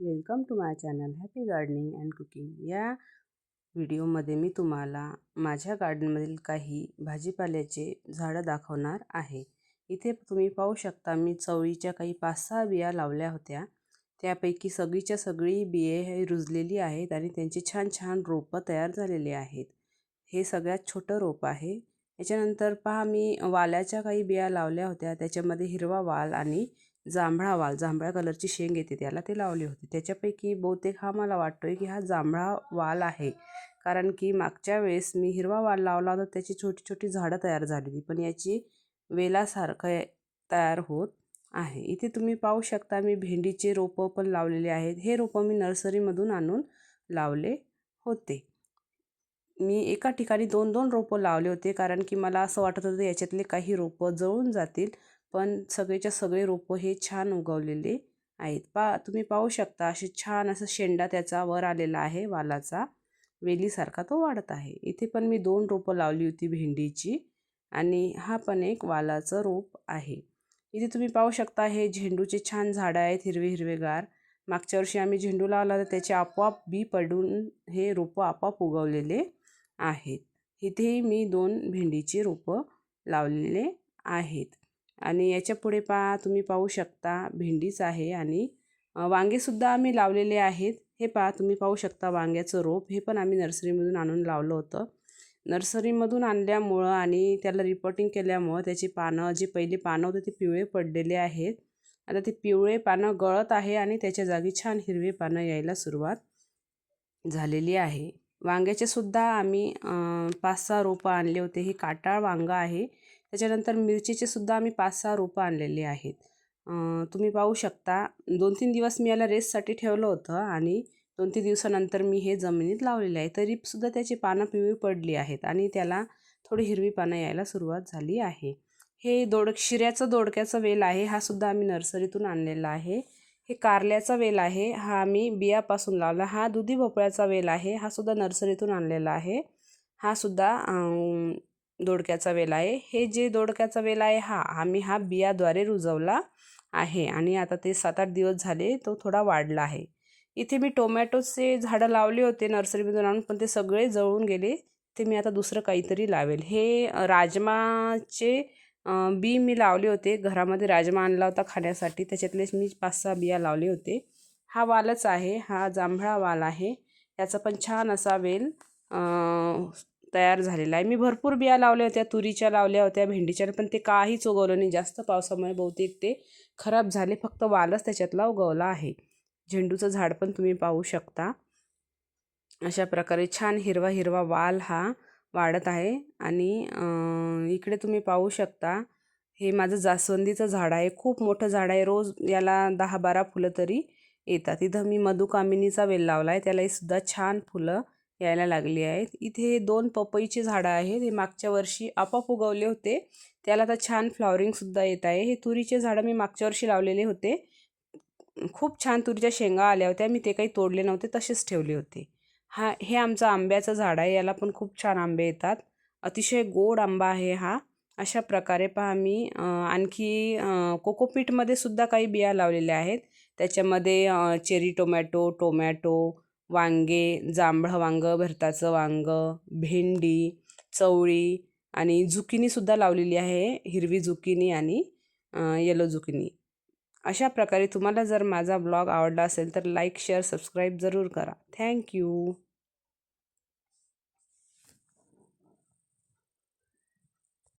Welcome to my channel happy gardening and cooking. या व्हिडिओमध्ये मी तुम्हाला माझ्या गार्डनमधील काही भाजीपाल्याचे झाडं दाखवणार आहे. इथे तुम्ही पाहू शकता मी चवळीच्या काही पाच सहा बिया लावल्या होत्या. त्यापैकी सगळीच्या सगळी बिये हे रुजलेली आहेत आणि त्यांचे छान छान रोपं तयार झालेले आहेत. हे सगळ्यात छोटं रोप आहे. याच्यानंतर पहा मी वाल्याच्या काही बिया लावल्या होत्या. त्याच्यामध्ये हिरवा वाल आणि जांभळा वाल जांभळ्या कलरची शेंग येते त्याला ते लावली होती. त्याच्यापैकी बहुतेक हा मला वाटतो आहे की हा जांभळा वाल आहे. कारण की मागच्या वेळेस मी हिरवा वाल लावला होता त्याची छोटी छोटी झाडं तयार झाली होती. पण याची वेलासारखं तयार होत आहे. इथे तुम्ही पाहू शकता मी भेंडीचे रोपं पण लावलेले आहेत. हे रोपं मी नर्सरीमधून आणून लावले होते. मी एका ठिकाणी दोन दोन रोपं लावले होते कारण की मला असं वाटत होतं याच्यातले काही रोपं जळून जातील. पण सगळेच्या सगळे रोपं हे छान उगवलेले आहेत. पा तुम्ही पाहू शकता असे छान असं शेंडा त्याचा वर आलेला आहे वालाचा. वेलीसारखा तो वाढत आहे. इथे पण मी दोन रोपं लावली होती भेंडीची आणि हा पण एक वालाचं रोप आहे. इथे तुम्ही पाहू शकता हे झेंडूचे छान झाडं आहेत हिरवे हिरवेगार. मागच्या वर्षी आम्ही झेंडू लावला तर त्याचे आपोआप बी पडून हे रोपं आपोआप उगवलेले आहेत. इथेही मी दोन भेंडीची रोपं लावलेले आहेत. आणि याच्यापुढे पा तुम्ही पाहू शकता भेंडीच आहे आणि वांगेसुद्धा आम्ही लावलेले आहेत. हे पहा तुम्ही पाहू शकता वांग्याचं रोप. हे पण आम्ही नर्सरीमधून आणून लावलं होतं. नर्सरीमधून आणल्यामुळं आणि त्याला रिपोर्टिंग केल्यामुळं त्याची पानं जी पहिली पानं होती ती पिवळे पडलेले आहेत. आता ते पिवळे पानं गळत आहे आणि त्याच्या जागी छान हिरवे पानं यायला सुरुवात झालेली आहे. वांग्याचे सुद्धा आम्ही पाच सहा रोपं आणले होते. हे काटाळ वांगं आहे. त्याच्यानंतर मिरचीचे सुद्धा आम्ही पाच सहा रोपं आणलेली आहेत. तुम्ही पाहू शकता दोन तीन दिवस मी याला रेससाठी ठेवलं होतं आणि दोन तीन दिवसानंतर मी हे जमिनीत लावलेले आहे. तरीसुद्धा त्याची पानं पिवळी पडली आहेत आणि त्याला थोडी हिरवी पानं यायला सुरुवात झाली आहे. हे दोड शिऱ्याचं दोडक्याचं वेल आहे हा सुद्धा आम्ही नर्सरीतून आणलेला आहे. हे कारल्याचा वेल आहे हा आम्ही बियापासून लावला. हा दुधी भोपळ्याचा वेल आहे हा सुद्धा नर्सरीतून आणलेला आहे. हा सुद्धा दोडक्याचा वेल आहे. हे जे दोडक्याचा वेल आहे हा आम्ही हा बियाद्वारे रुजवला आहे आणि आता ते सात आठ दिवस झाले तो थोडा वाढला आहे. इथे मी टोमॅटोचे झाडं लावले होते नर्सरीमधून आणून पण ते सगळे जळून गेले. ते मी आता दुसरं काहीतरी लावेल. हे राजमाचे बी मी लावले होते. घरामध्ये राजमा आणला होता खाण्यासाठी. त्याच्यातलेच मी पाच सहा बिया लावले होते. हा वालच आहे. हा जांभळा वाल आहे. याचा पण छान असा वेल तयार झालेला आहे. मी भरपूर बिया लावल्या होत्या तुरीच्या लावल्या होत्या भेंडीच्या पण ते काहीच उगवलं नाही. जास्त पावसामुळे बहुतेक ते खराब झाले. फक्त वालच त्याच्यातला उगवला आहे. झेंडूचं झाड पण तुम्ही पाहू शकता. अशा प्रकारे छान हिरवा हिरवा वाल हा वाढत आहे. आणि इकडे तुम्ही पाहू शकता हे माझं जास्वंदीचं झाड आहे. खूप मोठं झाड आहे. रोज याला दहा बारा फुलं तरी येतात. इथं मी मधुकामिनीचा वेल लावला आहे त्यालाही सुद्धा छान फुलं यायला लागली आहेत. इथे दोन पपईची झाडं आहेत. हे मागच्या वर्षी आपोआप उगवले होते. त्याला आता छान फ्लॉवरिंगसुद्धा येत आहे. हे तुरीचे झाडं मी मागच्या वर्षी लावलेले होते. खूप छान तुरीच्या शेंगा आल्या होत्या. मी ते काही तोडले नव्हते. तसेच ठेवले होते. हा हे आमचं आंब्याचं झाड आहे. याला पण खूप छान आंबे येतात. अतिशय गोड आंबा आहे हा. अशा प्रकारे पहा मी आणखी कोकोपीटमध्ये सुद्धा काही बिया लावलेल्या आहेत. त्याच्यामध्ये चेरी टोमॅटो टोमॅटो वांगे जांभळं वांगं भरताचं वांगं भेंडी चवळी आणि झुकिनीसुद्धा लावलेली आहे हिरवी झुकिनी आणि येलो झुकिनी. अशा प्रकारे तुम्हाला जर माझा ब्लॉग आवडला असेल तर लाईक शेअर सबस्क्राईब जरूर करा. थँक्यू